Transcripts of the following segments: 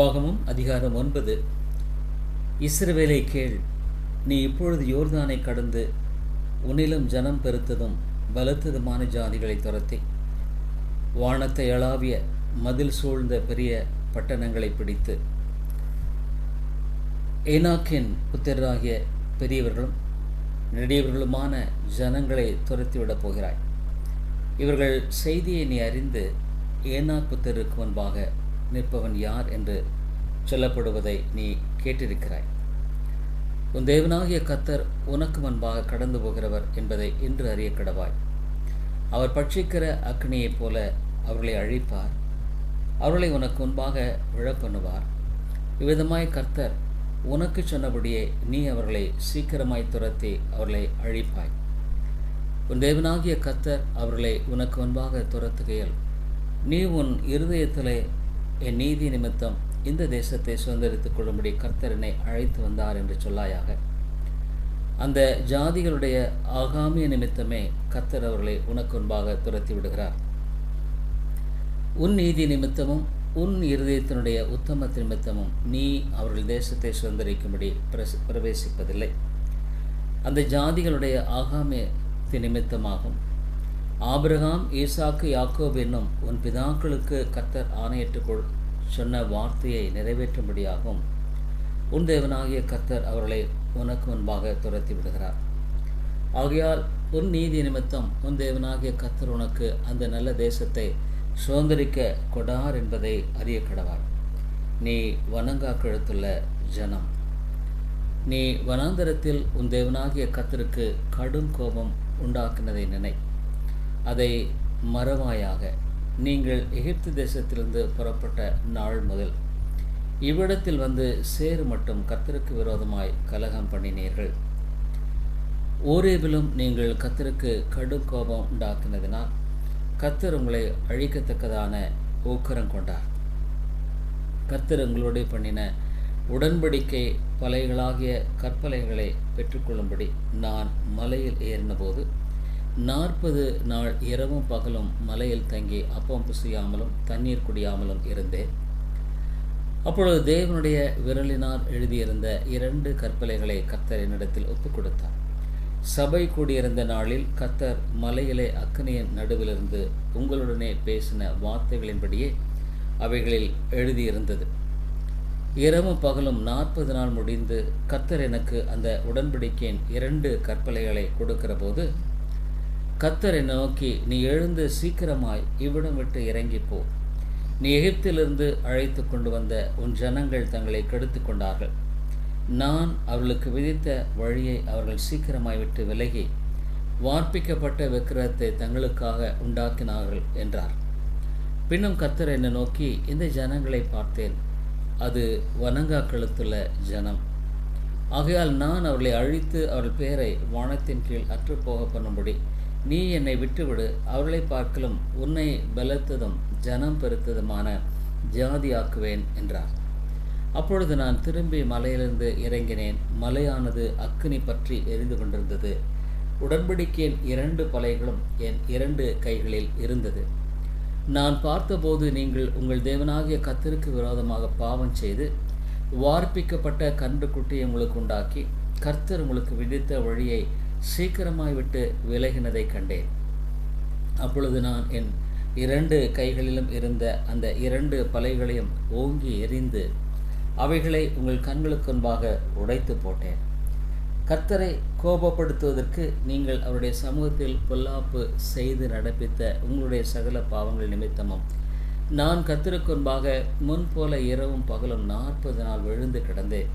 உபாகமும் அதிகாரம் ஒன்பது. இஸ்ரவேலை கேள் நீ இப்பொழுது யோர்தானை கடந்து உன்னிலும் ஜனம் பெருத்ததும் பலத்ததுமான ஜாதிகளை துரத்தி. வானத்தை அளாவிய மதில் சூழ்ந்த பெரிய பட்டணங்களை பிடித்து. ஏனாக்கின் புத்தராகிய பெரியவர்களும் நெடியவர்களுமான ஜனங்களை துரத்திவிடப் போகிறாய். இவர்கள் செய்தியை நீ அறிந்து ஏனாக் புத்தருக்கு முன்பாக நிற்பவன் யார் என்று சொல்லப்படுவதை நீ கேட்டிருக்கிறாய். உன் தேவனாகிய கத்தர் உனக்கு முன்பாக கடந்து போகிறவர் என்பதை இன்று அறிய கடவாய். அவர் பட்சிக்கிற அக்னியைப் போல அவர்களை அழிப்பார். அவர்களை உனக்கு முன்பாக விழப்பண்ணுவார். இவ்விதமாய் கர்த்தர் உனக்கு சொன்னபடியே நீ அவர்களை சீக்கிரமாய் துரத்தி அவர்களை அழிப்பாய். உன் தேவனாகிய கத்தர் அவர்களை உனக்கு முன்பாக துரத்துகையில் நீ உன் இருதயத்திலே என் நீதி நிமித்தம் இந்த தேசத்தை சுதந்திரித்துக் கொள்ளும்படி கர்த்தரனை அழைத்து வந்தார் என்று சொல்லாயாக. அந்த ஜாதிகளுடைய ஆகாமிய நிமித்தமே கர்த்தர் அவர்களை உனக்கு முன்பாக துரத்தி விடுகிறார். உன் நீதி நிமித்தமும் உன் இருதயத்தினுடைய உத்தம நிமித்தமும் நீ அவர்கள் தேசத்தை சுதந்திரிக்கும்படி பிரவேசிப்பதில்லை. அந்த ஜாதிகளுடைய ஆகாமிய நிமித்தமாகும் ஆபிரகாம் ஈசாக்கு யாக்கோப் என்னும் உன் பிதாக்களுக்கு கத்தர் ஆணையிட்டுக்கொள் சொன்ன வார்த்தையை நிறைவேற்றும்படியாகும். உன் தேவனாகிய கத்தர் அவர்களை உனக்கு முன்பாக துரத்தி விடுகிறார். ஆகையால் உன் நீதி நிமித்தம் உன் தேவனாகிய கத்தர் உனக்கு அந்த நல்ல தேசத்தை சுதந்திரிக்க கொடார் என்பதை அறிய கடவார். நீ வணங்கா கழுத்துள்ள ஜனம். நீ வனாந்தரத்தில் உன் தேவனாகிய கத்தருக்கு கடும் கோபம் உண்டாக்குனதை நினை. அதை மறவாயாக நீங்கள் எகிப்து தேசத்திலிருந்து புறப்பட்ட நாள் முதல் இவ்விடத்தில் வந்து சேறு மட்டும் கத்தருக்கு விரோதமாய் கலகம் பண்ணினீர்கள். ஓரேபிலும் நீங்கள் கத்தருக்கு கடும் கோபம் உண்டாக்கினதினால் கத்தர் உங்களை அழிக்கத்தக்கதான ஊக்கரம் கொண்டார். கத்தர் உங்களோடு பண்ணின உடன்படிக்கை பலைகளாகிய கற்பலைகளை பெற்றுக்கொள்ளும்படி நான் மலையில் ஏறினபோது நாற்பது நாள் இரவும் பகலும் மலையில் தங்கி அப்பம் புசியாமலும் தண்ணீர் குடியாமலும் இருந்தேன். அப்பொழுது தேவனுடைய விரலினால் எழுதியிருந்த இரண்டு கற்பலைகளை கத்தர் என்னிடத்தில் ஒப்புக் கொடுத்தார் சபை கூடியிருந்த நாளில் கத்தர் மலையிலே அக்கனியின் நடுவிலிருந்து உங்களுடனே பேசின வார்த்தைகளின்படியே அவைகளில் எழுதியிருந்தது. இரவும் பகலும் நாற்பது நாள் முடிந்து கத்தர் எனக்கு அந்த உடன்படிக்கையின் இரண்டு கற்பலைகளை கொடுக்கிற போது கத்தரை நோக்கி நீ எழுந்து சீக்கிரமாய் இவ்விடம் விட்டு இறங்கி போ நீ எகிப்திலிருந்து அழைத்து கொண்டு வந்த உன் ஜனங்கள் தங்களை கெடுத்து கொண்டார்கள் நான் அவர்களுக்கு விதித்த வழியை அவர்கள் சீக்கிரமாய் விட்டு விலகி வார்ப்பிக்கப்பட்ட விக்கிரகத்தை தங்களுக்காக உண்டாக்கினார்கள் என்றார். பின்னும் கத்தர் என்னை நோக்கி இந்த ஜனங்களை பார்த்தேன். அது வணங்கா கழுத்துள்ள ஜனம். ஆகையால் நான் அவர்களை அழித்து அவர்கள் பெயரை வானத்தின் கீழ் அற்றுப்போக பண்ணும்படி நீ என்னை விட்டுவிடு. அவர்களை பார்க்கலும் உன்னை பலத்ததும் ஜனம் பெருத்ததுமான ஜாதியாக்குவேன் என்றார். அப்பொழுது நான் திரும்பி மலையிலிருந்து இறங்கினேன். மலையானது அக்கினி பற்றி எரிந்து கொண்டிருந்தது. உடன்படிக்கையின் இரண்டு பலைகளும் என் இரண்டு கைகளில் இருந்தது. நான் பார்த்தபோது நீங்கள் உங்கள் தேவனாகிய கத்திற்கு விரோதமாக பாவம் செய்து வார்ப்பிக்கப்பட்ட கன்று குட்டியை உங்களுக்கு உண்டாக்கி கர்த்தர் உங்களுக்கு விதித்த வழியை சீக்கிரமாய் விட்டு விலகினதை கண்டேன். அப்பொழுது நான் என் இரண்டு கைகளிலும் இருந்த அந்த இரண்டு பலைகளையும் ஓங்கி எறிந்து அவைகளை உங்கள் கண்களுக்கு முன்பாக உடைத்து போட்டேன். கர்த்தரை கோபப்படுத்துவதற்கு நீங்கள் அவருடைய சமூகத்தில் பொல்லாப்பு செய்து நடப்பித்த உங்களுடைய சகல பாவங்கள் நிமித்தமும் நான் கத்தருக்கு முன்பாக முன் போல இரவும் பகலும் நாற்பது நாள் விழுந்து கிடந்தேன்.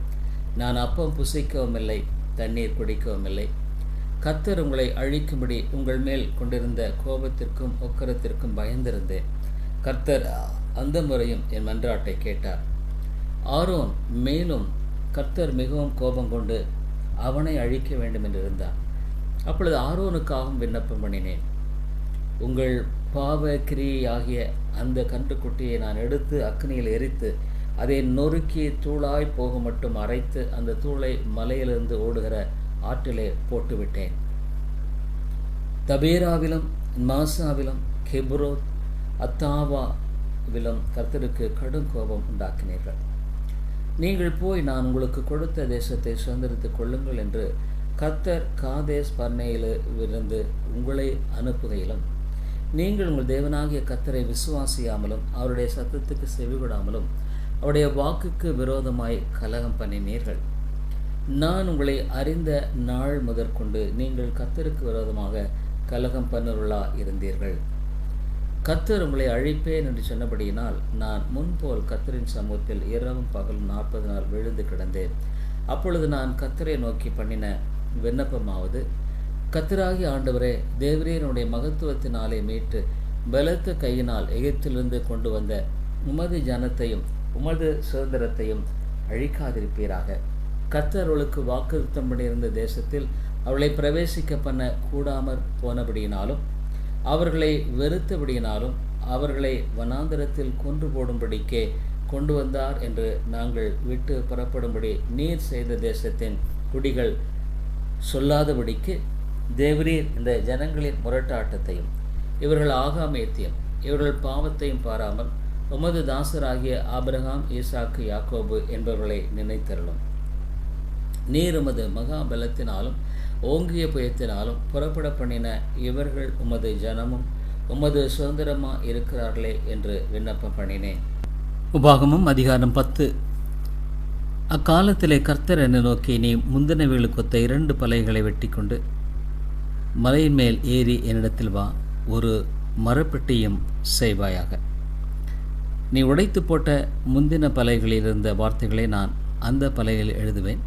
நான் அப்பம் புசிக்கவும் இல்லை தண்ணீர் குடிக்கவும் இல்லை. கத்தர் உங்களை அழிக்கும்படி உங்கள் மேல் கொண்டிருந்த கோபத்திற்கும் ஒக்கரத்திற்கும் பயந்திருந்தேன். கர்த்தர் அந்த முறையும் என் மன்றாட்டை கேட்டார். ஆரோன் மேலும் கர்த்தர் மிகவும் கோபம் கொண்டு அவனை அழிக்க வேண்டும் என்று இருந்தார் அப்பொழுது ஆரோனுக்காகவும் விண்ணப்பம் பண்ணினேன். உங்கள் பாவ கிரியாகிய அந்த கன்றுக்குட்டியை நான் எடுத்து அக்னியில் எரித்து அதை நொறுக்கி தூளாய் போக மட்டும் அரைத்து அந்த தூளை மலையிலிருந்து ஓடுகிற ஆற்றிலே போட்டுவிட்டேன். தபேராவிலும் மாசாவிலும் கெப்ரோத் அத்தாவாவிலும் கர்த்தருக்கு கடும் கோபம் உண்டாக்கினீர்கள். நீங்கள் போய் நான் உங்களுக்கு கொடுத்த தேசத்தை சுதந்திரித்துக் கொள்ளுங்கள் என்று கத்தர் காதேஸ் பர்னேயிலிருந்து உங்களை அனுப்புகையிலும் நீங்கள் உங்கள் தேவனாகிய கத்தரை விசுவாசியாமலும் அவருடைய சத்தத்துக்கு செவிகொடாமலும் அவருடைய வாக்குக்கு விரோதமாய் கலகம் பண்ணினீர்கள் நான் உங்களை அறிந்த நாள் முதற்கொண்டு நீங்கள் கத்தருக்கு விரோதமாக கலகம் பண்ணுருளா இருந்தீர்கள். கத்தர் உங்களை அழிப்பேன் என்று சொன்னபடியினால் நான் முன்போல் கத்தரின் சமூகத்தில் இரவும் பகலும் நாற்பது நாள் விழுந்து கிடந்தேன். அப்பொழுது நான் கத்தரை நோக்கி பண்ணின விண்ணப்பமாவது கத்தராகி ஆண்டவரே தேவரீனுடைய மகத்துவத்தினாலே மீட்டு பலத்த கையினால் எகிப்திலிருந்து கொண்டு வந்த உமது ஜனத்தையும் உமது சுதந்திரத்தையும் அழிக்காதிருப்பீராக. கத்தர்களுக்கு வாக்குறுத்தம் பண்ணியிருந்த தேசத்தில் அவளை பிரவேசிக்க பண்ண கூடாமற் போனபடியினாலும் அவர்களை வெறுத்தபடியினாலும் அவர்களை வனாந்தரத்தில் கொன்று போடும்படிக்கே கொண்டு வந்தார் என்று நாங்கள் விட்டு புறப்படும்படி நீர் செய்த தேசத்தின் குடிகள் சொல்லாதபடிக்கு தேவரீர் இந்த ஜனங்களின் முரட்டாட்டத்தையும் இவர்கள் ஆகாமியத்தையும் இவர்கள் பாவத்தையும் பாராமல் உமது தாசராகிய ஆபிரகாம் ஈசாக்கு யாக்கோபு என்பவர்களை நினைத்தருளும். நீர் உமது மகாபலத்தினாலும் ஓங்கிய புயத்தினாலும் புறப்பட பண்ணின இவர்கள் உமது ஜனமும் உமது சுதந்திரமாக இருக்கிறார்களே என்று விண்ணப்பம் பண்ணினேன். உபாகமும் அதிகாரம் பத்து. அக்காலத்திலே கர்த்தர் என்னை நோக்கி நீ முந்தின கொத்த இரண்டு பலைகளை வெட்டி கொண்டு மலையின் மேல் ஏறி என்னிடத்தில் வா ஒரு மரப்பெட்டியும் செய்வாயாக. நீ உடைத்து போட்ட முந்தின பலைகளில் இருந்த வார்த்தைகளை நான் அந்த பலைகளில் எழுதுவேன்.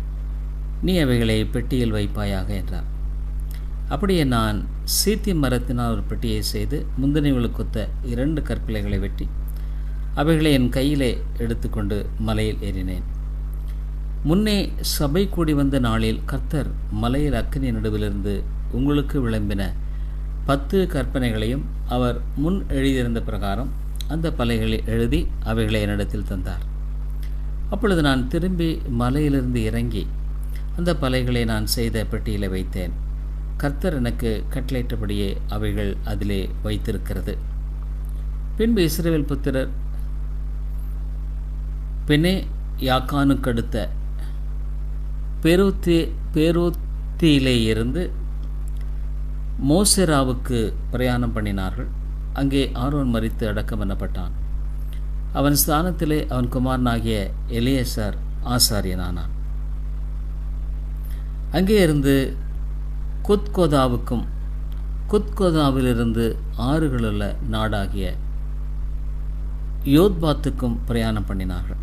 நீ அவைகளை பெட்டியில் வைப்பாயாக என்றார். அப்படியே நான் சீத்தி மரத்தினால் ஒரு பெட்டியை செய்து முந்தினவர்களுக்கொத்த இரண்டு கற்பிலைகளை வெட்டி அவைகளை என் கையிலே எடுத்துக்கொண்டு மலையில் ஏறினேன். முன்னே சபை கூடி வந்த நாளில் கர்த்தர் மலையில் அக்கினி நடுவிலிருந்து உங்களுக்கு விளம்பின பத்து கற்பனைகளையும் அவர் முன் எழுதியிருந்த பிரகாரம் அந்த பலைகளை எழுதி அவைகளை என்னிடத்தில் தந்தார். அப்பொழுது நான் திரும்பி மலையிலிருந்து இறங்கி அந்த பலைகளை நான் செய்த பெட்டியில் வைத்தேன். கர்த்தர் எனக்கு கட்டளையிட்டபடியே அவைகள் அதிலே வைத்திருக்கிறது. பின்பு இஸ்ரேல் புத்திரர் பெனே யாக்கானுக்கடுத்த பெருத்தி பேரூத்தியிலே இருந்து மோசெராவுக்கு பிரயாணம் பண்ணினார்கள். அங்கே ஆரோன் மறித்து அடக்கம் பண்ணப்பட்டான். அவன் ஸ்தானத்திலே அவன் குமாரனாகிய எலியசர் ஆசாரியனானான். அங்கே இருந்து குத்கோதாவுக்கும் குத்கோதாவிலிருந்து ஆறுகளுள்ள நாடாகிய யோத்பாத்துக்கும் பிரயாணம் பண்ணினார்கள்.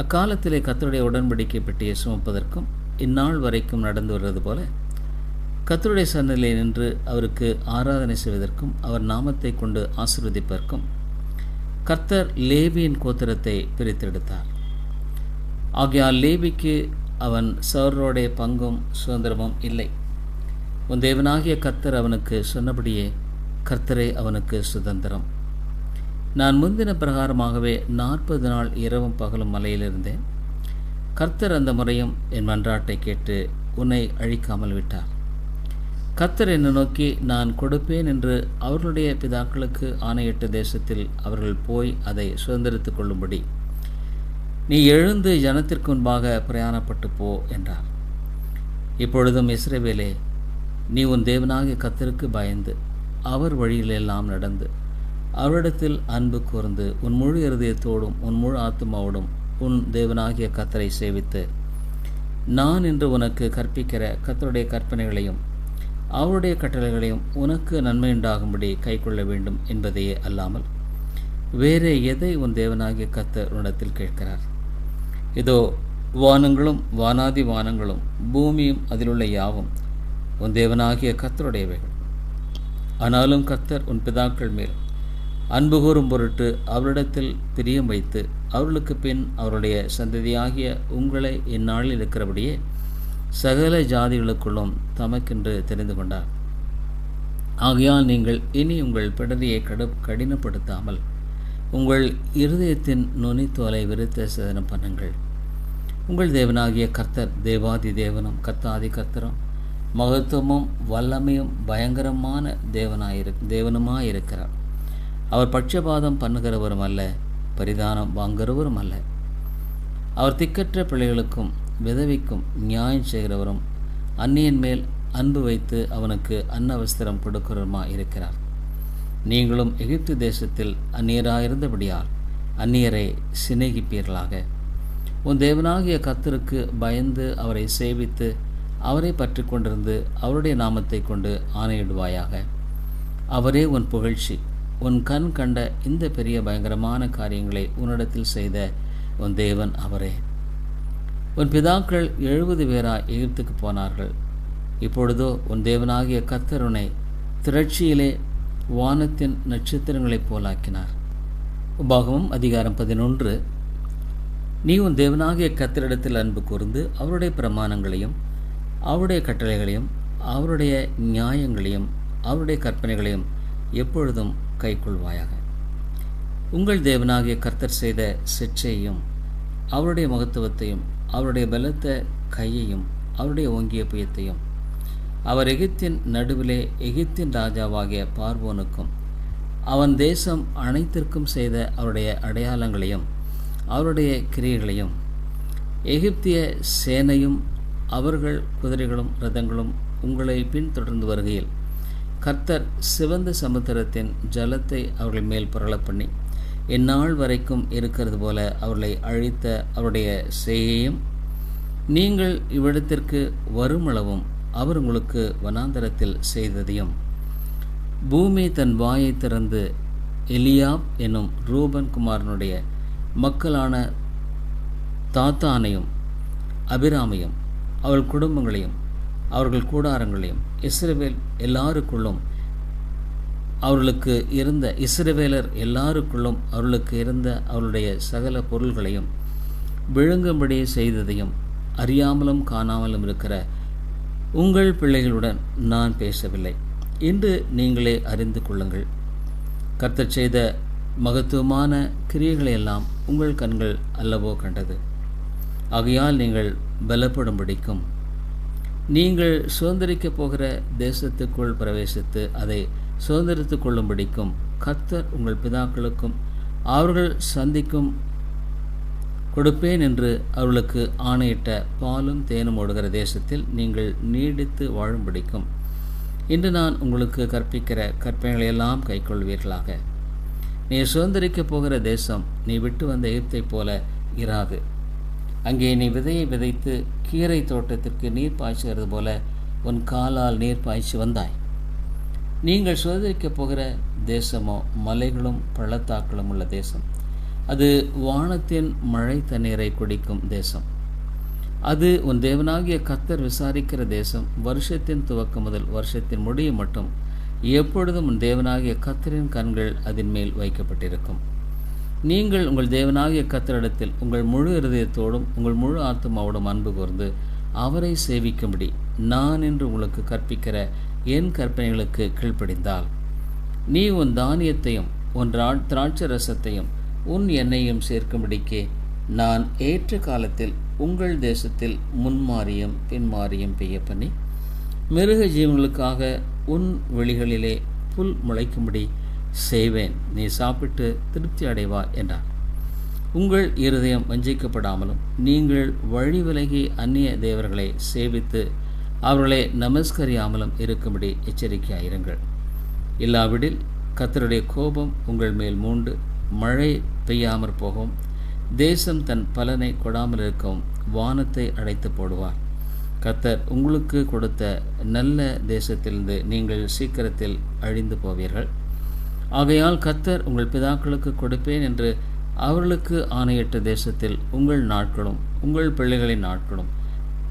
அக்காலத்திலே கத்தருடைய உடன்படிக்கை பெட்டியை சுமப்பதற்கும் இந்நாள் வரைக்கும் நடந்து வருவது போல கத்தருடைய சன்னலை நின்று அவருக்கு ஆராதனை செய்வதற்கும் அவர் நாமத்தை கொண்டு ஆசிர்வதிப்பதற்கும் கர்த்தர் லேவியின் கோத்திரத்தை பிரித்தெடுத்தார். ஆகையால் லேவிக்கு அவன் சௌரோடைய பங்கும் சுதந்திரமும் இல்லை. உன் தேவனாகிய கர்த்தர் அவனுக்கு சொன்னபடியே கர்த்தரே அவனுக்கு சுதந்திரம். நான் முந்தின பிரகாரமாகவே நாற்பது நாள் இரவும் பகலும் மலையில் இருந்தேன். கர்த்தர் அந்த முறையும் என் மன்றாட்டை கேட்டு உன்னை அழிக்காமல் விட்டார். கர்த்தர் என்னை நோக்கி நான் கொடுப்பேன் என்று அவர்களுடைய பிதாக்களுக்கு ஆணையிட்ட தேசத்தில் அவர்கள் போய் அதை சுதந்திரித்துக் கொள்ளும்படி நீ எழுந்து ஜனத்திற்கு முன்பாக பிரயாணப்பட்டு போ என்றார். இப்பொழுதும் இஸ்ரேவேலே நீ உன் தேவனாகிய கத்தருக்கு பயந்து அவர் வழியிலெல்லாம் நடந்து அவரிடத்தில் அன்பு கூர்ந்து உன் முழு இருதயத்தோடும் உன் முழு ஆத்மாவோடும் உன் தேவனாகிய கத்தரை சேவித்து நான் இன்று உனக்கு கற்பிக்கிற கத்தருடைய கற்பனைகளையும் அவருடைய கட்டளைகளையும் உனக்கு நன்மையுண்டாகும்படி கை கைக்கொள்ள வேண்டும் என்பதையே அல்லாமல் வேறே எதை உன் தேவனாகிய கத்தர் உன்னிடத்தில் கேட்கிறார்? இதோ வானங்களும் வானாதி வானங்களும் பூமியும் அதிலுள்ள யாவும் உன் தேவனாகிய கத்தருடையவைகள் ஆனாலும் கத்தர் உன் பிதாக்கள் மேல் அன்பு கூறும் பொருட்டு அவரிடத்தில் பிரியம் வைத்து அவர்களுக்கு பின் அவருடைய சந்ததியாகிய உங்களை இந்நாளில் இருக்கிறபடியே சகல ஜாதிகளுக்குள்ளும் தமக்கென்று தெரிந்து கொண்டார். ஆகையால் நீங்கள் இனி உங்கள் பிடரியை கடு கடினப்படுத்தாமல் உங்கள் இருதயத்தின் நுனித்தோலை விருத்த சேதனம் பண்ணுங்கள். உங்கள் தேவனாகிய கர்த்தர் தேவாதி தேவனும் கர்த்தாதி கர்த்தரும் மகத்துவமும் வல்லமையும் பயங்கரமான தேவனாயிரு தேவனுமாயிருக்கிறார். அவர் பட்சபாதம் பண்ணுகிறவரும் அல்ல பரிதானம் வாங்குகிறவரும் அல்ல. அவர் திக்கற்ற பிள்ளைகளுக்கும் விதவிக்கும் நியாயம் செய்கிறவரும் அந்நியன் மேல் அன்பு வைத்து அவனுக்கு அன்னவஸ்திரம் கொடுக்கிறவருமா இருக்கிறார் நீங்களும் எகிப்து தேசத்தில் அந்நியராயிருந்தபடியால் அந்நியரை சிநேகிப்பீர்களாக. உன் தேவனாகிய கத்தருக்கு பயந்து அவரை சேவித்து அவரை பற்றி கொண்டிருந்து அவருடைய நாமத்தை கொண்டு ஆணையிடுவாயாக. அவரே உன் புகழ்ச்சி. உன் கண் கண்ட இந்த பெரிய பயங்கரமான காரியங்களை உன்னிடத்தில் செய்த உன் தேவன் அவரே. உன் பிதாக்கள் எழுபது பேராக எகிப்துக்கு போனார்கள். இப்பொழுதோ உன் தேவனாகிய கத்தருனை திரட்சியிலே வானத்தின் நட்சத்திரங்களைப் போலாக்கினார். உபாகமம் அதிகாரம் பதினொன்று. நீ உன் தேவனாகிய கத்தரிடத்தில் அன்பு கூர்ந்து அவருடைய பிரமாணங்களையும் அவருடைய கட்டளைகளையும் அவருடைய நியாயங்களையும் அவருடைய கற்பனைகளையும் எப்பொழுதும் கைக்கொள்வாயாக. உங்கள் தேவனாகிய கர்த்தர் செய்த சிற்சையையும் அவருடைய மகத்துவத்தையும் அவருடைய பலத்த கையையும் அவருடைய ஓங்கிய புயத்தையும் அவர் எகிப்தின் நடுவிலே எகிப்தின் ராஜாவாகிய பார்வோனுக்கும் அவன் தேசம் அனைத்திற்கும் செய்த அவருடைய அடையாளங்களையும் அவருடைய கிரியைகளையும் எகிப்திய சேனையும் அவர்கள் குதிரைகளும் ரதங்களும் உங்களை பின்தொடர்ந்து வருகையில் கர்த்தர் சிவந்த சமுத்திரத்தின் ஜலத்தை அவர்கள் மேல் புரளப் பண்ணி இந்நாள் வரைக்கும் இருக்கிறது போல அவர்களை அழித்த அவருடைய செய்யையும் நீங்கள் இவ்விடத்திற்கு வருமளவும் அவர் உங்களுக்கு வனாந்தரத்தில் செய்ததையும் பூமி தன் வாயை திறந்து எலியாப் என்னும் ரூபன் குமாரனுடைய மக்களான தாத்தானையும் அபிராமையும் அவள் குடும்பங்களையும் அவர்கள் கூடாரங்களையும் இஸ்ரவேல் எல்லாருக்குள்ளும் அவர்களுக்கு இருந்த இஸ்ரவேலர் எல்லாருக்குள்ளும் அவர்களுக்கு இருந்த அவருடைய சகல பொருள்களையும் விழுங்கும்படி செய்ததையும் அறியாமலும் காணாமலும் இருக்கிற உங்கள் பிள்ளைகளுடன் நான் பேசவில்லை. இன்று நீங்களே அறிந்து கொள்ளுங்கள். கர்த்தர் செய்த மகத்துவமான கிரியைகளை எல்லாம் உங்கள் கண்கள் அல்லவோ கண்டது. ஆகையால் நீங்கள் பலப்படும்படிக்கும் நீங்கள் சுதந்திரிக்கப் போகிற தேசத்துக்குள் பிரவேசித்து அதை சுதந்திரித்துக் கொள்ளும்படிக்கும் கர்த்தர் உங்கள் பிதாக்களுக்கும் அவர்கள் சந்திக்கும் கொடுப்பேன் என்று அவர்களுக்கு ஆணையிட்ட பாலும் தேனும் ஓடுகிற தேசத்தில் நீங்கள் நீடித்து வாழும்படிக்கும் இன்று நான் உங்களுக்கு கற்பிக்கிற கற்பனைகளையெல்லாம் கைக்கொள்வீர்களாக. நீ சுதந்திரிக்கப் போகிற தேசம் நீ விட்டு வந்த எகிப்தைப் போல இராது. அங்கே நீ விதையை விதைத்து கீரை தோட்டத்திற்கு நீர் பாய்ச்சுகிறது போல உன் காலால் நீர் பாய்ச்சி வந்தாய். நீங்கள் சுதந்திரிக்கப் போகிற தேசமோ மலைகளும் பள்ளத்தாக்களும் உள்ள தேசம். அது வானத்தின் மழை தண்ணீரை குடிக்கும் தேசம். அது உன் தேவனாகிய கத்தர் விசாரிக்கிற தேசம். வருஷத்தின் துவக்கம் முதல் வருஷத்தின் முடிவு மட்டும். எப்பொழுதும் உன் தேவனாகிய கத்தரின் கண்கள் அதன் மேல் வைக்கப்பட்டிருக்கும். நீங்கள் உங்கள் தேவனாகிய கத்தரிடத்தில் உங்கள் முழு இருதயத்தோடும் உங்கள் முழு ஆத்மாவோடும் அன்பு கூர்ந்து அவரை சேவிக்கும்படி நான் என்று உங்களுக்கு கற்பிக்கிற என் கற்பனைகளுக்கு கீழ்ப்படிந்தால் நீ உன் தானியத்தையும் உன் திராட்சை ரசத்தையும் உன் எண்ணெயும் சேர்க்கும்படிக்கே நான் ஏற்ற காலத்தில் உங்கள் தேசத்தில் முன்மாறியும் பின்மாறியும் பெய்ய பண்ணி மிருக ஜீவன்களுக்காக உன் வெளிகளிலே புல் முளைக்கும்படி செய்வேன். நீ சாப்பிட்டு திருப்தி அடைவா என்றார். உங்கள் இருதயம் வஞ்சிக்கப்படாமலும் நீங்கள் வழி விலகி அந்நிய தேவர்களை சேவித்து அவர்களை நமஸ்கரியாமலும் இருக்கும்படி எச்சரிக்கையாயிருங்கள். இல்லாவிடில் கத்தருடைய கோபம் உங்கள் மேல் மூண்டு. மழை பெய்யாமற் போகும். தேசம் தன் பலனை கொடாமல் இருக்கும் வானத்தை அடைத்து போடுவார். கத்தர் உங்களுக்கு கொடுத்த நல்ல தேசத்திலிருந்து நீங்கள் சீக்கிரத்தில் அழிந்து போவீர்கள். ஆகையால் கத்தர் உங்கள் பிதாக்களுக்கு கொடுப்பேன் என்று அவர்களுக்கு ஆணையிட்ட தேசத்தில் உங்கள் நாட்களும் உங்கள் பிள்ளைகளின் நாட்களும்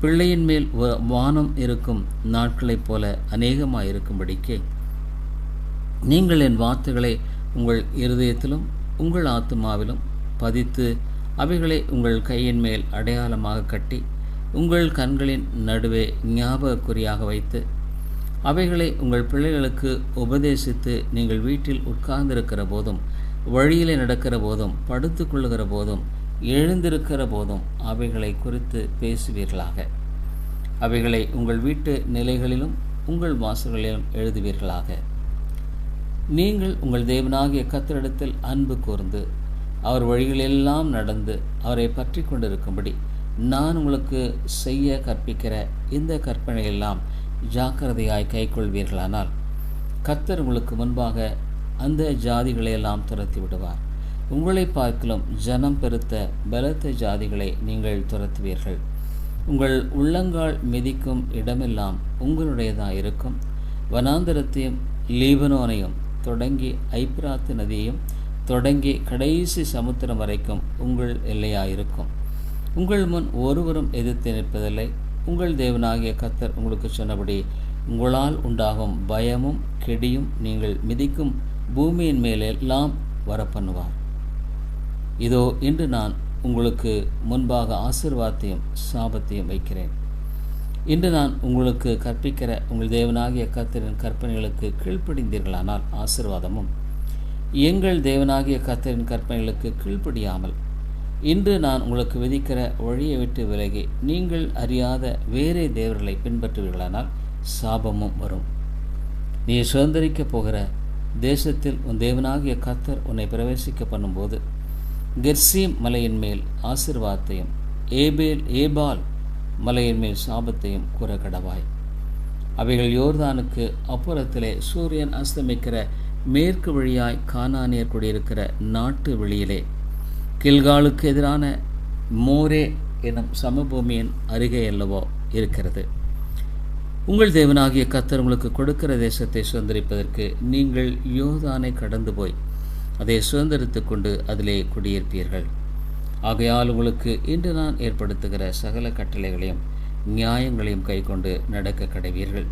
பிள்ளையின் மேல் வானம் இருக்கும் நாட்களைப் போல அநேகமாயிருக்கும்படிக்கு நீங்கள் என் வார்த்தைகளை உங்கள் இருதயத்திலும் உங்கள் ஆத்மாவிலும் பதித்து அவைகளை உங்கள் கையின் மேல் அடையாளமாக கட்டி உங்கள் கண்களின் நடுவே ஞாபகக்குறியாக வைத்து அவைகளை உங்கள் பிள்ளைகளுக்கு உபதேசித்து நீங்கள் வீட்டில் உட்கார்ந்திருக்கிற போதும் வழியிலே நடக்கிற போதும் படுத்து கொள்ளுகிற போதும் எழுந்திருக்கிற போதும் அவைகளை குறித்து பேசுவீர்களாக. அவைகளை உங்கள் வீட்டு நிலைகளிலும் உங்கள் வாசல்களிலும் எழுதுவீர்களாக. நீங்கள் உங்கள் தேவனாகிய கத்தரிடத்தில் அன்பு கூர்ந்து அவர் வழிகளெல்லாம் நடந்து அவரை பற்றி கொண்டிருக்கும்படி நான் உங்களுக்கு செய்ய கற்பிக்கிற இந்த கற்பனையெல்லாம் ஜாக்கிரதையாய் கைக்கொள்வீர்களானால் கத்தர் உங்களுக்கு முன்பாக அந்த ஜாதிகளையெல்லாம் துரத்தி விடுவார் உங்களை பார்க்கலும் ஜனம் பெருத்த பலத்த ஜாதிகளை நீங்கள் துரத்துவீர்கள். உங்கள் உள்ளங்கால் மிதிக்கும் இடமெல்லாம் உங்களுடையதாக இருக்கும் வனாந்தரத்தையும் லீபனோனையும் தொடங்கி ஐப்ராத்து நதியையும் தொடங்கி கடைசி சமுத்திரம் வரைக்கும் உங்கள் எல்லையாயிருக்கும். உங்கள் முன் ஒருவரும் எதிர்த்து நிற்பதில்லை. உங்கள் தேவனாகிய கத்தர் உங்களுக்கு சொன்னபடி உங்களால் உண்டாகும் பயமும் கெடியும் நீங்கள் மிதிக்கும் பூமியின் மேலெல்லாம் வரப்பண்ணுவார். இதோ இன்று நான் உங்களுக்கு முன்பாக ஆசிர்வாதத்தையும் சாபத்தையும் வைக்கிறேன். இன்று நான் உங்களுக்கு கற்பிக்கிற உங்கள் தேவனாகிய கத்தரின் கற்பனைகளுக்கு கீழ்ப்படிந்தீர்களானால் ஆசிர்வாதமும். எங்கள் தேவனாகிய கத்தரின் கற்பனைகளுக்கு கீழ்ப்படியாமல் இன்று நான் உங்களுக்கு விதிக்கிற வழியை விட்டு விலகி நீங்கள் அறியாத வேறே தேவர்களை பின்பற்றுவீர்களானால் சாபமும் வரும். நீ சுதந்திரிக்கப் போகிற தேசத்தில் உன் தேவனாகிய கத்தர் உன்னை பிரவேசிக்க பண்ணும்போது கெர்சீம் மலையின் மேல் ஆசிர்வாதத்தையும் ஏபேல் ஏபால் மலையின் மேல் சாபத்தையும் கூற கடவாய் அவைகள் யோர்தானுக்கு அப்புறத்திலே சூரியன் அஸ்தமிக்கிற மேற்கு வழியாய் கானானியர் குடியிருக்கிற நாட்டு வெளியிலே. கில்காலுக்கு எதிரான மோரே எனும் சமபூமியின் அருகே அல்லவோ இருக்கிறது. உங்கள் தேவனாகிய கத்தர் உங்களுக்கு கொடுக்கிற தேசத்தை சுதந்திரிப்பதற்கு நீங்கள் யோதானை கடந்து போய் அதை சுதந்திரித்து கொண்டு அதிலே குடியிருப்பீர்கள் ஆகையால் உங்களுக்கு இன்று நான் ஏற்படுத்துகிற சகல கட்டளைகளையும் நியாயங்களையும் கைக்கொண்டு நடக்க கடைவீர்கள்